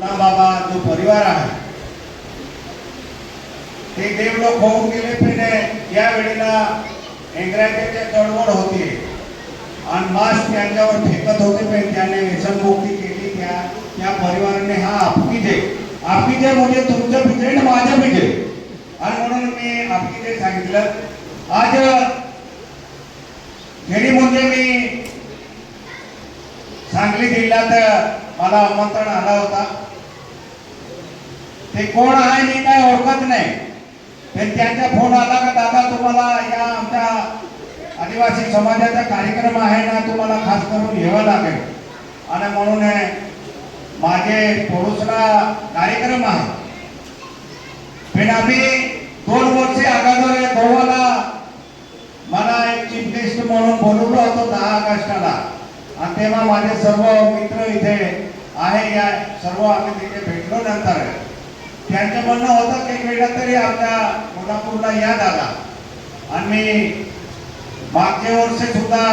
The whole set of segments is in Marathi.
बाबा जो परिवार आहे. ते देवलोक होऊन गेले पण. या वेळेला इंग्रजाच्या चळवळ होती आणि मास्क त्यांच्यावर फेकत होते पण त्याने व्यसनमुक्ती केली त्या त्या परिवाराने हा आपकीजे आपकीजे म्हणजे तुमचं पिजे आणि माझं पिजे आणि म्हणून मी आपकीजे सांगितलं आज खेडी म्हणजे मी सांगली जिल्ह्यात मला आमंत्रण आला होता. ते कोण आहे मी काय ओळखत नाही. पण त्यांचा फोन आला का दादा तुम्हाला या आमच्या आदिवासी समाजाचा कार्यक्रम आहे ना तुम्हाला खास करून घ्यावा लागेल. आणि म्हणून माझे थोडूसला कार्यक्रम आहे. पण आम्ही दोन वर्षे अगोदर गोवाला. मला एक चीफ गेस्ट म्हणून बोलवलं होतं दहा ऑगस्टला. आणि तेव्हा माझे सर्व मित्र इथे आहे या सर्व आम्ही तिथे भेटलो नंतर. त्यांचं म्हणणं होतं की वेळा तरी आमच्या कोल्हापूरला या दादा आणि मी मागच्या वर्षी सुद्धा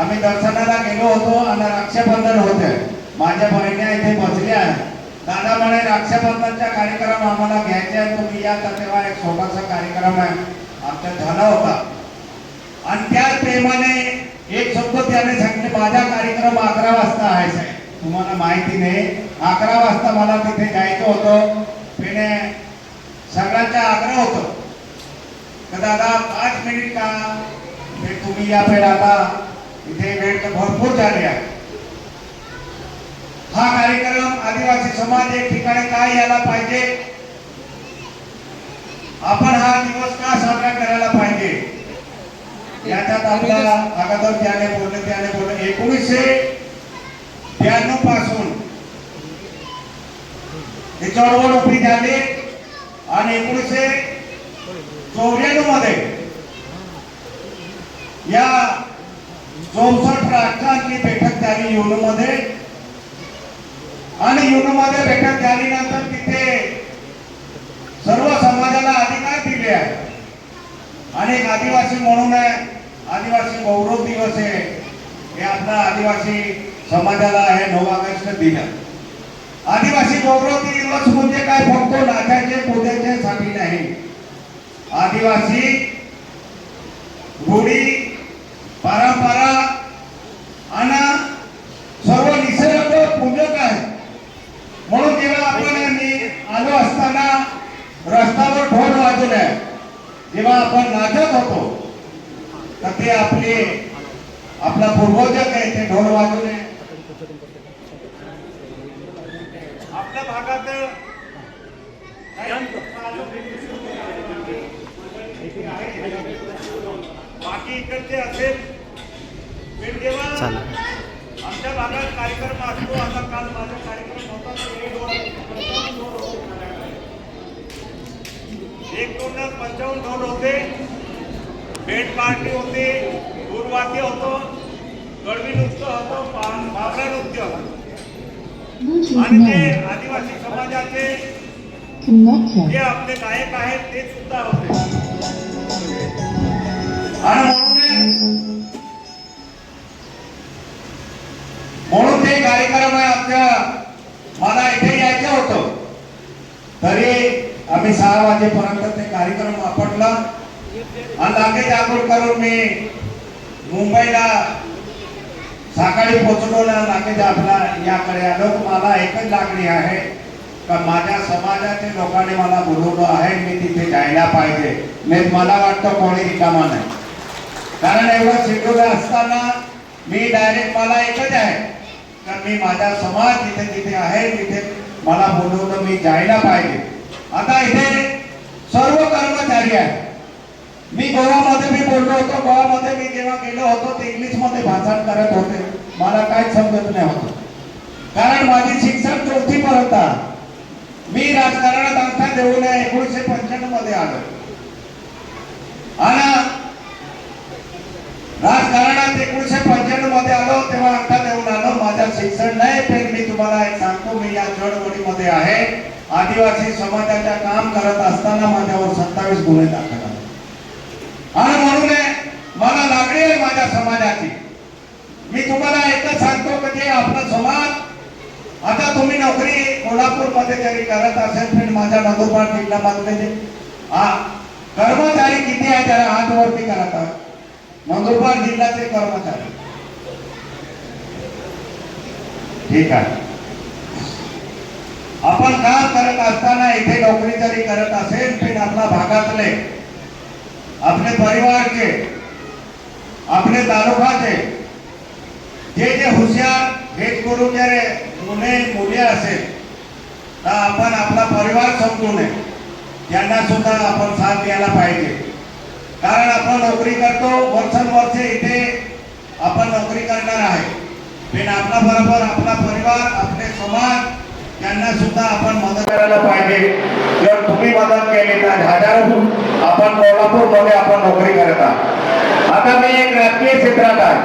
आम्ही दर्शनाला गेलो होतो आणि रक्षाबंधन होते. माझ्या बहिण्या इथे बसल्या आहेत दादा म्हणे रक्षाबंधनचा कार्यक्रम आम्हाला घ्यायचा आहे तुम्ही या तर तेव्हा एक छोटासा कार्यक्रम आहे. आमचा झाला होता. आणि त्याच प्रेमाने एक शब्द त्याने सांगितले माझा कार्यक्रम अकरा वाजता आहे साहेब. तुम्हाला माहिती नाही अकरा वाजता मला तिथे जायचं होतं. पण सगळ्यांचा आग्रह होतो. तर दादा पाच मिनिट का? ते तुम्ही या वेळ आता. इथे वेळ तर भरपूर झाली आहे. हा कार्यक्रम आदिवासी समाज एक ठिकाणी काय यायला पाहिजे? आपण हा दिवस का साजरा करायला पाहिजे? याच्यात आपला अगोदर त्याने बोलले त्याने बोलले. एकोणीसशे ब्याण्णवपासून ही चळवळ उभी झाली. आणि एकोणीसशे चौऱ्याण्णवमध्ये या चौसष्ट राष्ट्रांची बैठक झाली युनो मध्ये आणि युनो मध्ये बैठक झाल्यानंतर तिथे सर्व समाजाला अधिकार दिले आहे आणि एक आदिवासी म्हणून आहे, आदिवासी गौरव दिवस आहे. हे आपला आदिवासी समाजाला आहे नऊ ऑगस्ट दिला आदिवासी गौरव दिवस म्हणजे काय? फक्त नाचायचे पोत्याचे साठी नाही. आदिवासी रूढी परंपरा आणि सर्व निसर्ग पूजक आहे म्हणून जेव्हा आपण मी आलो असताना रस्त्यावर ढोल वाजवले. जेव्हा आपण नाचत होतो तर ते आपले आपला पूर्वजक आहे ते ढोल वाजवणे बाकी इकडचे असेल पण आमच्या भागात कार्यक्रम असतो आता काल माझा कार्यक्रम होता एक ढोल एक दोन पंचावन्न ढोल होते. बेड पार्टी होती दूरवाद्य होतं गडवी नृत्य होतं आणि ते आदिवासी समाजाचे जे आपले गायक आहेत ते सुद्धा होते. आणि म्हणून म्हणून ते कार्यक्रम आहे आमच्या मला इथे यायचं होतं. तरी आम्ही सहा वाजेपर्यंत ते कार्यक्रम आपटला. आणि लागे जागृत करून मी मुंबईला सकाळी पोचलो ना लागे आपला याकडे आलो. मला एकच लागणी आहे का माझ्या समाजाच्या लोकांनी मला बोलवलं आहे मी तिथे जायला पाहिजे. नाही मला वाटतं कोणी रिकामा नाही. कारण एवढं शेड्यूल असताना मी डायरेक्ट मला एकच आहे. तर मी माझा समाज जिथे जिथे आहे तिथे मला बोलवलं मी जायला पाहिजे. आता इथे सर्व कर्मचारी आहे मी गोवामध्ये मी बोललो होतो गोवामध्ये मी जेव्हा गेलो होतो ते इंग्लिशमध्ये भाषण करत होते. मला काहीच समजत नाही होतं. कारण माझी शिक्षण चौथी पर्यंत मी राजकारणात अंगठा नये एकोणीसशे पंच्याण्णवमध्ये आलो. आणि राजकारणात एकोणीसशे पंच्याण्णवमध्ये आलो तेव्हा अंगठा देऊन आलो. माझ्या शिक्षण नाही पण मी तुम्हाला एक सांगतो मी या चळवळीमध्ये आहे. आदिवासी समाजाच्या काम करत असताना माझ्यावर सत्तावीस गुन्हे दाखल झाले आणि म्हणून आहे, मला आपल्या समाजाची. मी तुम्हाला एकच सांगतो म्हणजे आपला समाज आता तुम्ही नोकरी कोल्हापूरमध्ये जरी करत असेल पण माझ्या नंदुरबार जिल्हा मधले कर्मचारी किती आहे त्याला हात वरती करत नंदुरबार जिल्ह्याचे कर्मचारी. ठीक आहे. आपण काम करत असताना इथे नोकरी जरी करत असेल पण आपल्या भागातले आपले परिवारचे आपले तालुकाचे जे जे हुशार हेच करून जरे मुले मुले असेल तर आपण आपला परिवार समजू नये. त्यांना सुद्धा आपण साथ द्यायला पाहिजे. कारण आपण नोकरी करतो वर्षानुवर्षे इथे आपण नोकरी करणार आहे. पण आपला बरोबर आपला परिवार आपले समाज त्यांना सुद्धा आपण मदत करायला पाहिजे. जर तुम्ही मदत केली तर हजारो आपण कोल्हापूरमध्ये आपण नोकरी करत आहात. आता मी एक राजकीय क्षेत्रात आहे.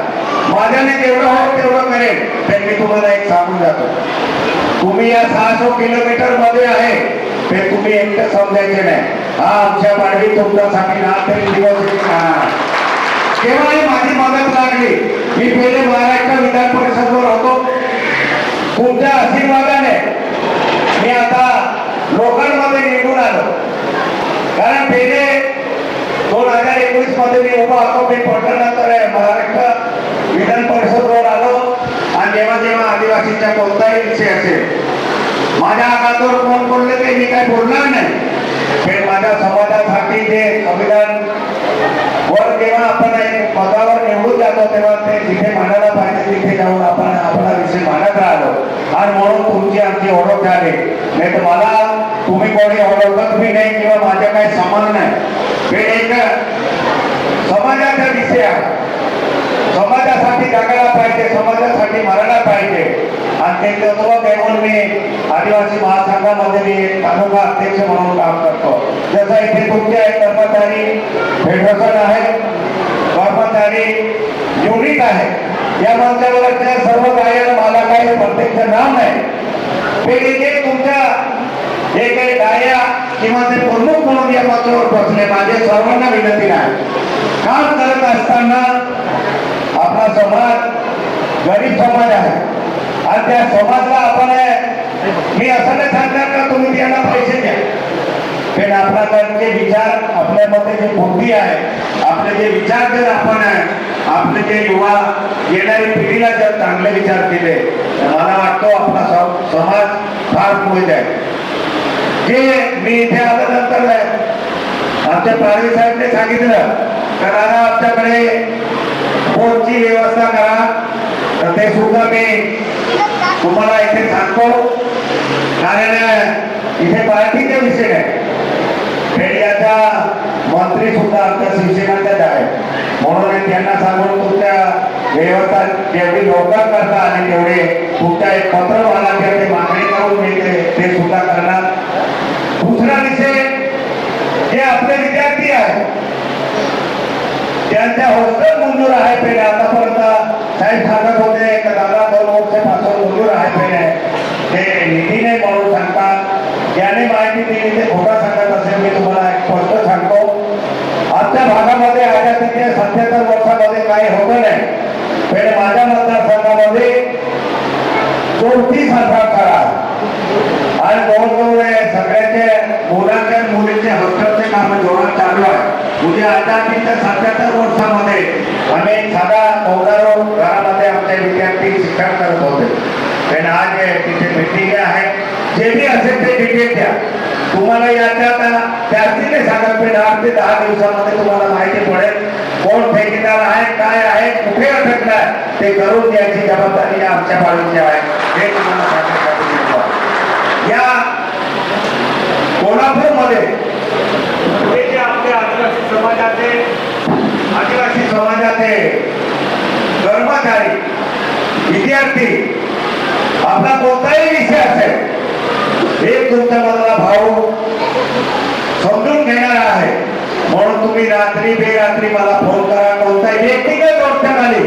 माझ्याने जेवढं हो तेवढं करेल तर मी तुम्हाला एक सांगून जातो. तुम्ही या सहाशे किलोमीटरमध्ये आहे ते तुम्ही एकटं समजायचे नाही. हा आमच्या पाठी तुमच्यासाठी रात्री दिवस केव्हाही माझी मदत लागली? मी पहिले महाराष्ट्र विधान परिषदवर होतो. तुमच्या आशीर्वाद मी आता लोकांमध्ये निघून आलो कारण पहिले दोन हजार एकोणीस मध्ये मी उभा होतो मी पडल्यानंतर महाराष्ट्र विधान परिषदवर आलो. आणि जेव्हा जेव्हा आदिवासीचा कोणताही विषय असेल माझ्या हातावर कोण बोलले ते मी काय बोलणार नाही. पण माझ्या समाजासाठी जे संविधान वर जेव्हा आपण एक पदावर निवडून जातो तेव्हा ते जिथे मांडायला पाहिजे तिथे जाऊन आपण आपला विषय मांडत राहिलो आणि म्हणून तुमची आमची ओळख झाली. नाही तर मला तुम्ही कोणी ओळखत बी नाही किंवा माझ्या काही संबंध नाही. हे समाजाचा विषय आहे. समाजासाठी जगायला पाहिजे समाजासाठी मरायला पाहिजे. आणि ते तत्व घेऊन मी आदिवासी महासंघामध्ये मी एक तालुका अध्यक्ष म्हणून काम करतो. जसं इथे तुमचे आहेत कर्मचारी फेडरेशन आहे कर्मचारी युनिट आहे. या मंचावरच्या सर्व कार्याला मला काही प्रत्यक्ष नाव आहे ते तुमच्या जे काही डाया किंवा ते प्रमुख म्हणून या मंचावर बसले माझे सर्वांना विनंती आहे. काम करत असताना आपला समाज गरीब समाज आहे. आणि त्या समाजला आपण मी असं नाही सांगणार का तुम्ही त्यांना पैसे द्या. पण आपल्याकडचे विचार आपल्यामध्ये जे बुद्धी आहे आपले जे विचार जर आपण आहे आपले जे युवा येणारी पिढीला जर चांगले विचार केले तर मला वाटतो आपला सम- समाज फार पुढे आहे. जे मी इथे आल्यानंतर आमच्या पारवी साहेबने सांगितलं तर आमच्याकडे फोनची व्यवस्था करा. तर ते सुद्धा मी तुम्हाला इथे सांगतो. कारण इथे पार्टीचा विषय आहे. खेड्याचा मंत्री सुद्धा आमच्या शिवसेनाच्याच आहे म्हणून त्यांना सांगून तुमच्या व्यवस्था जेवढी लवकर करता आणि तेवढे तुमच्या एक पत्र मला ते मागणी करून मिळते ते सुद्धा करणार दुसरा विषय जे आपले विद्यार्थी आहेत त्यांच्या हॉस्टेल मंजूर आहे पेढे. आतापर्यंत साहेब सांगत होते का दादा दोन वर्षापासून मंजूर आहे पेढे. ते निधीने म्हणून सांगतात. ज्याने माहिती दिली ते खोटा सांगत असेल मी तुम्हाला एक स्पष्ट सांगतो. आजच्या भागामध्ये आजच्या तिथे सत्याहत्तर वर्षामध्ये काही होतं नाही. पण माझ्या मतदारसंघामध्ये चौतीस हजार करा आणि जवळजवळ हे सगळ्याचे मुलांचे मुलीचे मुलींचे हॉस्टेलचे काम जोरात चालू आहे. म्हणजे आता तिथं सत्याहत्तर वर्षामध्ये आम्ही साधा चौदारो घरामध्ये आमचे विद्यार्थी शिक्षण करत होते. पण आज तिथे मिटिंग आहे जे बी असेल ते डिटेल द्या. तुम्हाला याच्या जास्ती नाही सांगत पण आठ ते दहा दिवसामध्ये तुम्हाला माहिती पडेल. कोण ठेकेदार आहे काय आहे कुठे अटकलाय ते करून द्यायची जबाबदारी आमच्या बाजूची आहे. हे तुम्हाला सांगण्यासाठी या कोल्हापूरमध्ये. हे जे आपल्या आदिवासी समाजाचे आदिवासी समाजाचे कर्मचारी विद्यार्थी आपला कोणताही विषय असेल एक तुमच्या मनाला भाऊ समजून घेणार आहे. म्हणून तुम्ही रात्री बेरात्री मला फोन करा कोणताही व्यक्तिगत गोष्टखाली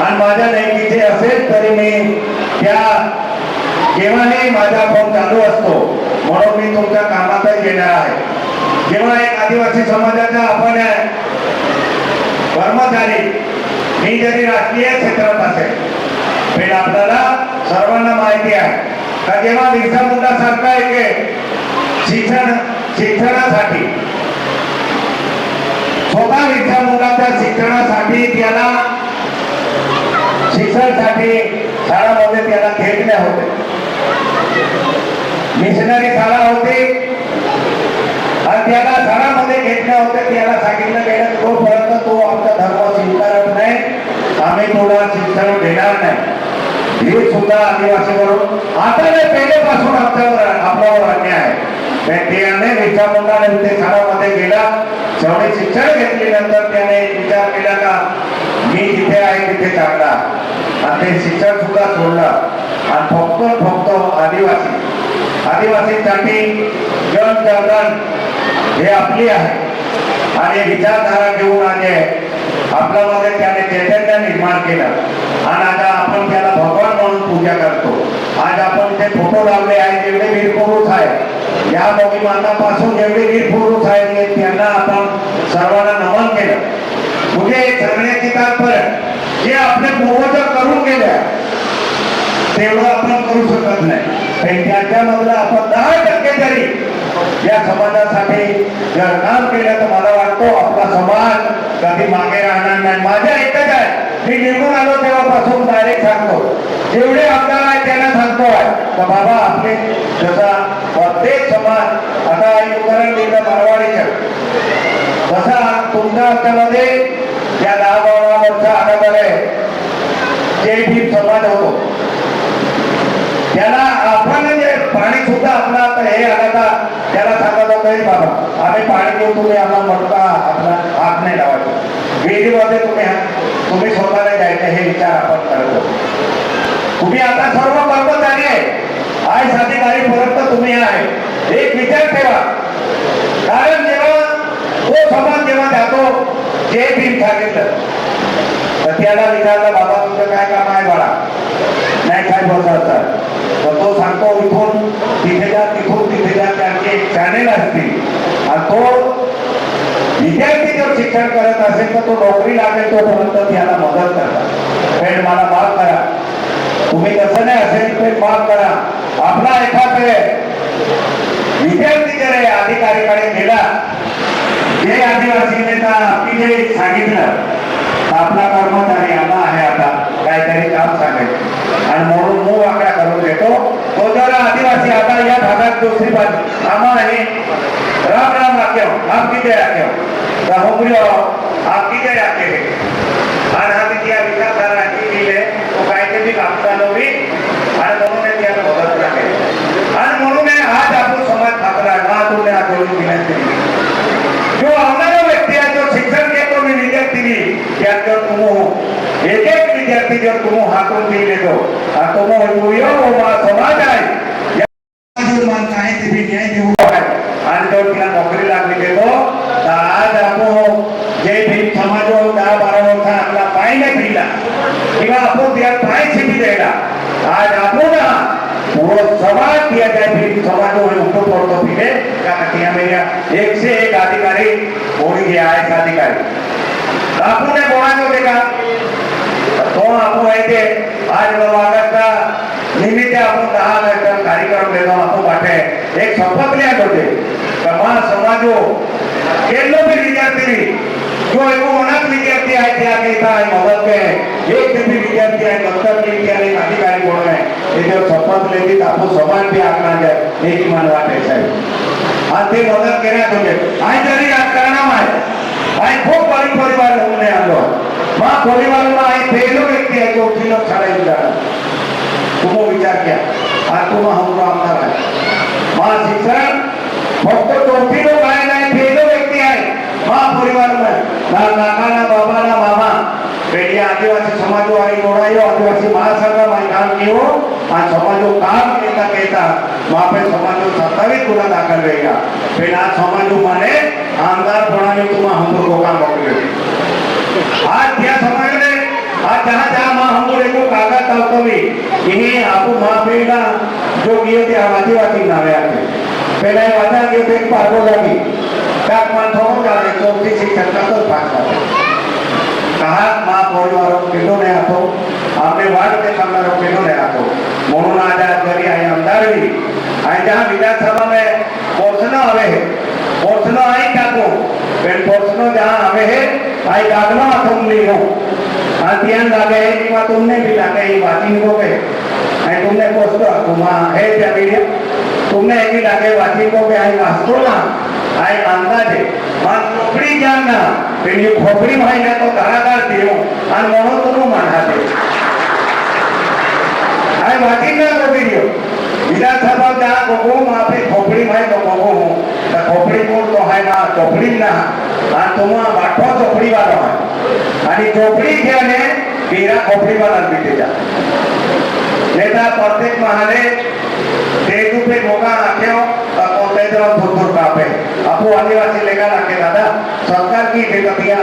आणि माझ्या नेहमीचे असेल तरी मी त्या जेव्हाही माझा फोन चालू असतो म्हणून मी तुमच्या कामातच येणार आहे. जेव्हा एक आदिवासी समाजाचा आपण कर्मचारी मी जरी राजकीय क्षेत्रात असेल पण आपल्याला सर्वांना माहिती आहे का जेव्हा बिरसा मुंडा सारखा एक शिक्षण शिक्षणासाठी स्वतः बिरसा मुंडाच्या शिक्षणासाठी त्याला शिक्षणासाठी शाळामध्ये त्याला घेतल्या होते. मिशनरी शाळा होती. आणि त्याला शाळामध्ये घेतल्या होते त्याला सांगितलं गेलं तोपर्यंत तो आमचा धर्म स्वीकारत नाही. आम्ही तुला शिक्षण देणार नाही. हे सुद्धा आदिवासी म्हणून आता नाही पहिलेपासून आमच्यावर आपल्यावर अन्याय आहे. त्याने विचारमंडळ ते शाळामध्ये गेला. जेवढे शिक्षण घेतल्यानंतर त्याने विचार केला का मी जिथे आहे तिथे चांगला आणि ते शिक्षण सुद्धा सोडलं आणि फक्त फक्त आदिवासी. आदिवासींसाठी जन जगन हे आपली आहे. आणि विचारधारा घेऊन आले आपल्यामध्ये त्याने चैतन्य निर्माण केलं. आणि आता आपण त्याला भगवान म्हणून पूजा करतो. आज आपण ते फोटो लावले आहेत जेवढे वीर पुरुष आहे या मोहिमांपासून मातापासून जेवढे वीर पुरुष आहेत त्यांना आपण सर्वांना नमन केलं. पुढे सांगण्याची तात्पर्य जे आपल्या पूर्वज करून गेल्या. तेवढं आपण करू शकत नाही. त्याच्यामधलं आपण दहा टक्के तरी या समाजासाठी जर काम केलं तर मला वाटतो आपला समाज कधी मागे राहणार नाही. माझ्या एकच आहे. मी निघून आलो तेव्हापासून डायरेक्ट सांगतो. जेवढे आमदार आहेत त्यांना सांगतो आहे. तर बाबा आपले जसा प्रत्येक समाज आता उदाहरण दिलं मारवाडीच्या जसा तुमच्या हातामध्ये या दहा बारा वर्ष आल्यामध्ये जे भीम समाज होतो. त्याला आपण जे म्हणजे पाणी सुद्धा आपला तर हे आलं त्याला सांगत होतं "हे बाबा आम्ही पाणी देऊ तुम्ही आम्हाला मटका आपला हात नाही लावायचं. विहिरीमध्ये तुम्ही तुम्ही स्वतःला जायचं हे विचार आपण करतो. तुम्ही आता सर्व कर्मचारी आहे. आज अधिकारी पर्यंत तुम्ही आहे. एक विचार ठेवा. कारण जेव्हा तो समाज जेव्हा जातो जे भीम सांगितलं तर त्याला विचारलं बाबा तुझं काय काम आहे बाळा? नाही काय बसायचं तर तो सांगतो इथून तिथे जा तिथून तिथे जा त्यांचे चॅनेल असतील. आणि तो विद्यार्थी जर शिक्षण करत असेल तर तो नोकरी लागेल तोपर्यंत त्याला मदत करतात. दूसरी बात हमारे राम राम आके हो आप की जय आके हो राहुल आपकी जय आके और हम दिया विकास धारा की मिले तो कायदे भी आपका लोग भी और दोनों ने दिया बहुत रखे और दोनों ने आज आपको समाज खातरा ना तुमने आज लोग विनती जो हमारा व्यक्ति है जो शिक्षण के तो मैं विद्यार्थी भी क्या जो तुम हो एक एक विद्यार्थी जो तुम हाथों पी ले दो हाथों में हो समाज आए न्याय देऊ आहे आणि तो तिला नोकरी लागली देतो तर आज आपण जे भीम समाज दहा बारा वर्ष आपला पाय नाही फिरला किंवा आपण त्या पाय शिपी द्यायला आज आपण पूर्ण समाज किया जाए फिर समाज में उनको पड़तो फिरे का कटिया मेरा एक से एक अधिकारी होड़ी गया है एक अधिकारी बापू ने बोला जो देखा तो आपू आहे ते आज वागाचा निमित्त आपण दहा ऑगस्ट कार्यक्रम लेलो आपण वाटे एक शपथ लिया होते का मा समाजो। केलो भी विद्यार्थी जो एवं अनाथ विद्यार्थी आहे ते आगे इथं आहे मदत के एक भी विद्यार्थी आहे दत्तक लेके त्याने एक अधिकारी कोण आहे ते जर शपथ लेती तर आपण समाज बी आखणार जाय हे किमान वाटे साहेब आणि ते मदत करण्यात होते आणि जरी राजकारणाम आहे आणि खूप गरीब परिवार होऊन आलो मा परिवारमा आहे पहिलो व्यक्ती आहे जो उठीलो छाडायला जाणार तुमो विचार किया? आज तुम हमको आमदार आहे मा शिक्षण फक्त टोपी लोक आहे नाही भेद व्यक्ती आहे महापरिवार ना नाकाना बाबा ना मामा પેઢી આદિવાસી સમાજોવાળી જોડાયો આદિવાસી મહાસંઘમાં કામ કર્યો આ સમાજો કામ કહેતા કહેતા બાપે સમાજો સત્તાવીસ ગુના દાખલ રહ્યા પેલા આ સમાજો માને આમદાર પોણાને તુમાં હમુર ગોકા મોકલ્યો આજ ત્યાં સમાજને આ જહાં જહાં માં હમુર એકો કાગળ તાવતવી એને આપું મા પેઢા જો ગયો ત્યાં આદિવાસી નાવ્યા છે પેલા વાદા કે બેગ પાકો લાગી કાક માં થોડો ચાલે ચોથી શિક્ષણ કા તો પાક કહા માં બોલવારો કેટલો ને હતો આપણે વાત કે તમારો કેટલો ને હતો મોણું આજા કરી અહીં અંધારવી અહીં જ્યાં વિધાનસભા મેં પહોંચના આવે હે પહોંચનો અહીં કાકો બેન પહોંચનો જ્યાં આવે હે અહીં કાકનો અસમ્બલી નો હા ધ્યાન લાગે એ વાત તમને બી લાગે એ વાત ઇनको કે અહીં તમને પહોંચતો હતું માં હે ત્યાં મીડિયા है त्या मीडिया तुमने एक ही लागे वाचिंग को के आई वास्तु ना आई अंदाजे मग खोपडी ज्ञान ना पेन ही खोपडी माहिती तो धडाधार देऊ आणि म्हणून तुम्ही म्हणा ते आई वाचिंग ना तो वीडियो विधानसभा जहाँ गोगो वहाँ पे खोपड़ी भाई तो गोगो हूँ तो खोपड़ी कोण तो है ना चोपड़ी ना आणि तुम्हा वाटवा चोपडी वाला है आणि चोपडी घेणे तेरा खोपडी वाला बीते जा नेता प्रत्येक महाले ते रुपये मोगा राख्यो कोणत्याही जरा थोर आदिवासी सरकार की बेगतिया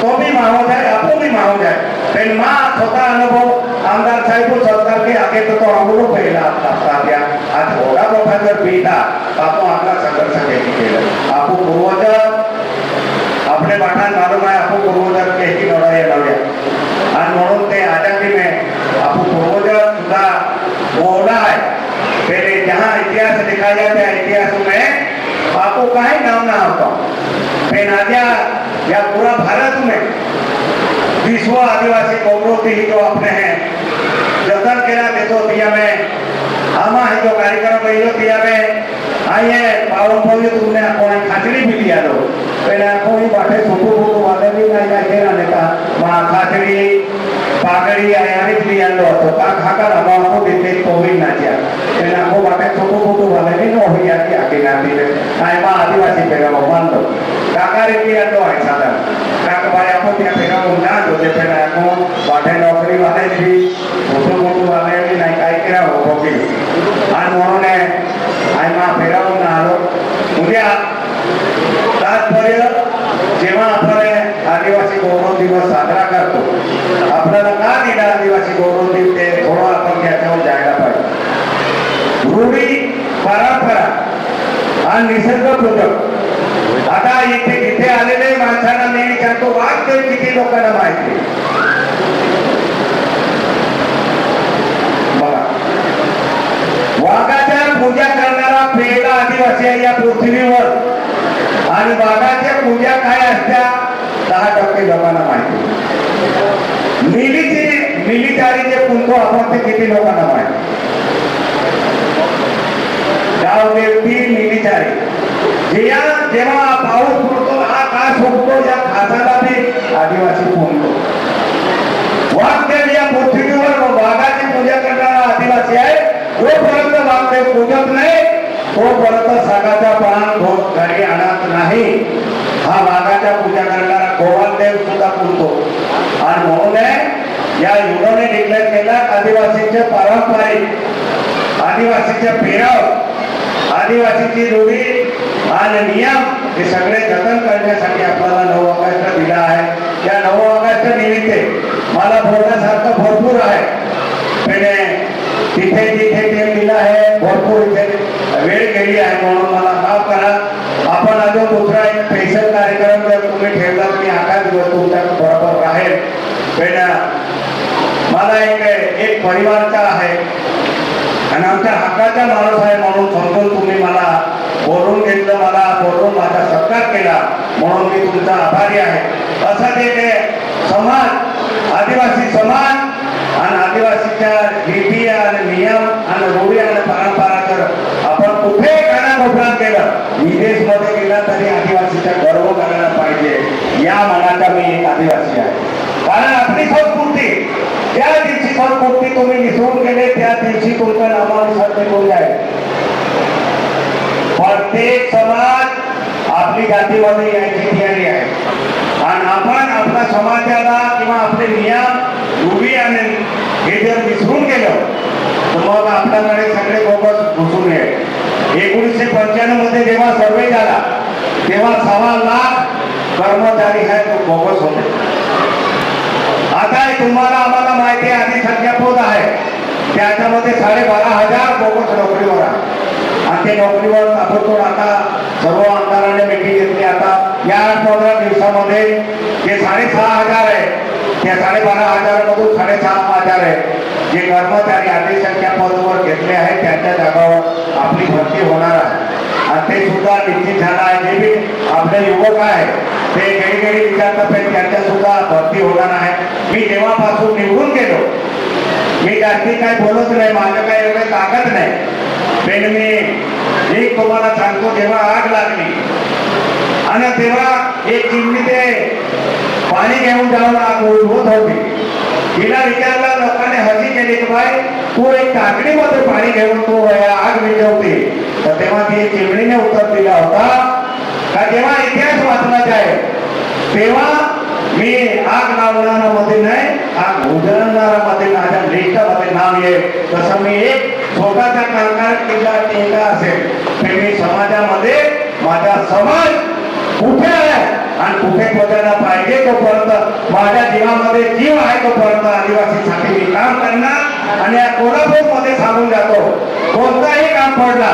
तो भी माहो जाए आपको भी माहो जाए फिर माँ छोटा अनुभव आमदार साहेब सरकार के आगे तो तो अमूल पहला कापता द्या आज होगा तो फिर बीता आपको आपला संघर्ष केली केलं पूर्वज आपले पाठात मालूम आहे आपण पूर्वज केली लढाई लढल्या आणि म्हणून ते आजादी में आपण पूर्वज सुद्धा बोला है पहले जहाँ इतिहास लिखा जाता है इतिहास में आपको कहीं नाम ना होता. फिर आजा या पूरा भारत में विश्व आदिवासी गौरव ही जो अपने हैं जतन केला देतो दिया में. आमा है जो कार्यक्रम रही दिया में. आइए पावन पौधे तुमने कोई खाचड़ी भी दिया दो पहले आपको ही बाटे छोटू छोटू वाले भी नहीं का केला कहा वहाँ खाचड़ी पागड़ी आया लिया लो तो का खाकर हम आपको देते कोविड ना जा पहले आपको बाटे छोटू छोटू वाले भी नो हुई आती आगे ना दिले आई माँ आदिवासी पेगा वो मान लो काका रे लिया तो है सादा काका भाई आपको क्या पेगा वो ना दो दे पहले आपको बाटे नौकरी वाले भी छोटू छोटू वाले भी नहीं काय केला हो कोकी आणि म्हणून आई मा फेरावून आलो उद्या तात्पर्य जेव्हा आपण आदिवासी गौरव दिवस साजरा करतो आपल्याला का दिला आदिवासी गौरव दिवस ते थोडं आपण त्याच्यावर जायला पाहिजे रूढी परंपरा हा निसर्ग पूजक आता इथे इथे आलेले माणसांना मी विचारतो वाक्य किती लोकांना माहिती. वाघाच्या पूजा करणारा पहिला आदिवासी आहे या पृथ्वीवर. आणि वाघाच्या पूजा काय असत्या? दहा टक्के लोकांना माहिती. मिलीचे मिलिटारीचे कुंतो आपण ते किती लोकांना माहिती. गाव व्यक्ती आहे जेव्हा जेव्हा पाऊस पडतो हा का सुटतो या खासाला ते आदिवासी पुंतो वाघदेव या पृथ्वीवर वाघाची पूजा करणारा आदिवासी आहे. जोपर्यंत वाघदेव पूजत नाही तोपर्यंत सागाचा पान भोग घरी आणत नाही. हा वाघाच्या पूजा करणारा गोवालदेव सुद्धा पुरतो आणि म्हणून या युगाने डिक्लेअर केला आदिवासीचे पारंपरिक आदिवासीचे पेराव आदिवासीची रूढी आणि नियम हे सगळे जतन करण्यासाठी आपल्याला नऊ ऑगस्ट दिला आहे. या नऊ ऑगस्ट निमित्त मला बोलण्यासारखं भरपूर आहे. पण तिथे जिथे ते दिलं आहे. भरपूर इथे वेळ गेली आहे म्हणून मला माफ़ करा. आपण अजून दुसरा एक स्पेशल कार्यक्रम जर तुम्ही ठेवला मी आठ दिवस तुमच्या बरोबर राहील. मला एक एक परिवारचा आहे. आणि आमच्या हक्काचा माणूस आहे म्हणून समजून तुम्ही मला बोलून घेतलं मला बोलून माझा सत्कार केला म्हणून मी तुमचा आभारी आहे. असं ते समाज आदिवासी समाज आणि आदिवासीच्या रीती आणि नियम आणि रूढी आणि परंपरा तर आपण कुठे केलं विदेश विदेशमध्ये गेला तरी आदिवासीचा गर्व करायला पाहिजे. या मनाचा मी एक आदिवासी आहे. कारण आपली दिवशी त्या दिवशी कोणती तुम्ही विसरून गेले त्या दिवशी तुमच्या नामानुसार ते कोणी आहे प्रत्येक समाज आपली जातीमध्ये यायची तयारी आहे. आणि आपण आपल्या समाजाला किंवा आपले नियम उभी आणि हे जर विसरून गेलं तर मग आपल्याकडे सगळे बोगस घुसून येईल एकोणीसशे पंच्याण्णवमध्ये जेव्हा सर्वे झाला तेव्हा सव्वा लाख कर्मचारी आहेत तो बोगस होते. आता हे तुम्हाला आम्हाला माहिती आहे आधी संख्या पोत आहे. त्याच्यामध्ये साडेबारा हजार बोगस नोकरीवर आहे आणि ते नोकरीवर ताबडतोब आता सर्व आमदारांनी मिटिंग घेतली. आता या पंधरा दिवसामध्ये जे साडेसहा हजार आहे त्या साडेबारा हजारामधून साडेसहा हजार आहे. जे कर्मचारी संख्या पदावर घेतले आहेत त्यांच्या जागावर आपली भरती होणार आहे. ते सुद्धा निश्चित झालं आहे. जे बी आपले युवक आहे ते घरी घरी विचारतात त्यांच्या सुद्धा भरती होणार आहे. मी जेव्हापासून निवडून गेलो मी जास्ती काय बोलत नाही माझं काही एवढं ताकद नाही. पण मी एक तुम्हाला सांगतो जेव्हा आग लागली आणि तेव्हा एक चिमणी ते पाणी घेऊन जाऊन आग उठवत होती. तिला विचारलं लोकांनी हजी केली की बाई तू एक टाकडीमध्ये पाणी घेऊन तू आग विजवते तेव्हा ती चिमणीने उत्तर दिला होता. का जेव्हा इतिहास वाचला आहे तेव्हा मी आग लावणारा मध्ये नाही आग उजळणारा मध्ये माझ्या लिस्टामध्ये नाव येईल तसं मी एक छोटासा कामगार किल्ला केला असेल. तर मी समाजामध्ये माझा समाज कुठे आहे? आणि कुठे पोचायला पाहिजे तोपर्यंत माझ्या जीवामध्ये जीव आहे तोपर्यंत आदिवासीसाठी मी काम करणार आणि या कोल्हापूरमध्ये सांगून जातो कोणताही काम पडला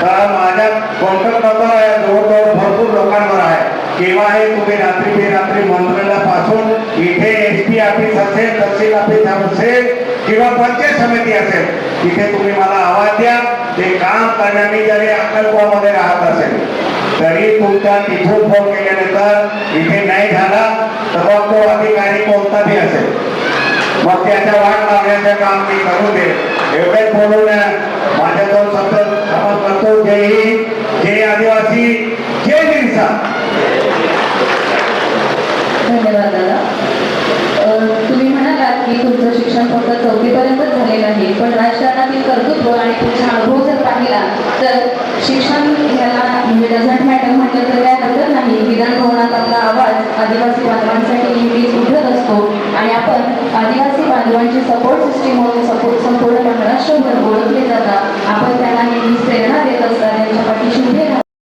तर माझ्या कॉन्टॅक्ट नंबर आहे जवळजवळ भरपूर लोकांवर आहे. केव्हाही तुम्ही रात्री बेरात्री मंत्रालया पासून इथे एस पी ऑफिस असेल तहसील ऑफिस असेल किंवा पंचायत समिती असेल तिथे तुम्ही मला आवाज द्या. ते काम करण्याने जरी अक्कलकोटमध्ये राहत असेल तरी तुमचा तिथून फोन केल्यानंतर इथे नाही झाला तर मग तो अधिकारी कोणता बी असेल. मग त्याच्या वाट लावण्याचं काम मी करू दे एवढेच बोलून माझ्या दोन सतत समज जय हिंद जय आदिवासी जय बिरसा धन्यवाद दादा. तुम्ही म्हणालात की तुमचं शिक्षण फक्त चौथीपर्यंतच झालेलं आहे पण राजकारणातील कर्तृत्व आणि तुमचा अनुभव जर पाहिला तर शिक्षण ह्याला म्हणजे डझंट मॅटर म्हटलं तर काय हरकत नाही विधानभवनात आपला आवाज आदिवासी बांधवांसाठी नेहमीच उठत असतो. आणि आपण आदिवासी बांधवांची सपोर्ट सिस्टीम म्हणून सपोर्ट संपूर्ण महाराष्ट्रभर ओळखले जातात. आपण त्यांना नेहमीच प्रेरणा देत असतात त्यांच्या पाठीशी उभे